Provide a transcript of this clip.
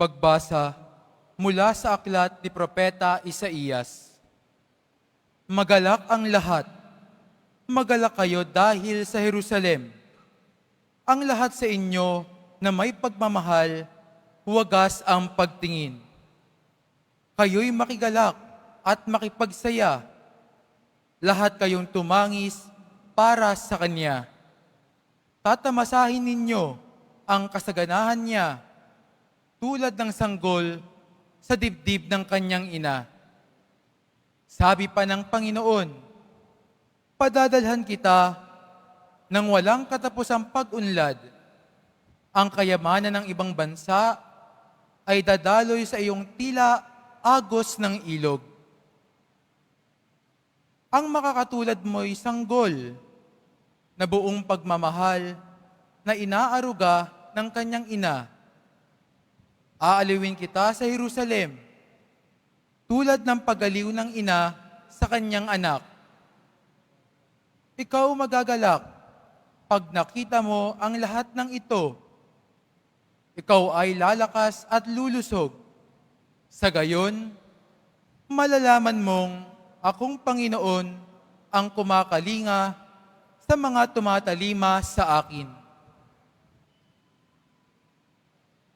Pagbasa mula sa aklat ni Propeta Isaías. Magalak ang lahat. Magalak kayo dahil sa Jerusalem. Ang lahat sa inyo na may pagmamahal, huwagas ang pagtingin. Kayo'y makigalak at makipagsaya. Lahat kayong tumangis para sa Kanya. Tatamasahin ninyo ang kasaganahan niya tulad ng sanggol sa dibdib ng kanyang ina. Sabi pa ng Panginoon, Padadalhan kita ng walang katapusang pag-unlad. Ang kayamanan ng ibang bansa ay dadaloy sa iyong tila agos ng ilog. Ang makakatulad mo'y sanggol na buong pagmamahal na inaaruga ng kanyang ina. Aaliwin kita sa Jerusalem, tulad ng pagaliw ng ina sa kanyang anak. Ikaw magagalak pag nakita mo ang lahat ng ito. Ikaw ay lalakas at lulusog. Sa gayon, malalaman mong akong Panginoon ang kumakalinga sa mga tumatalima sa akin.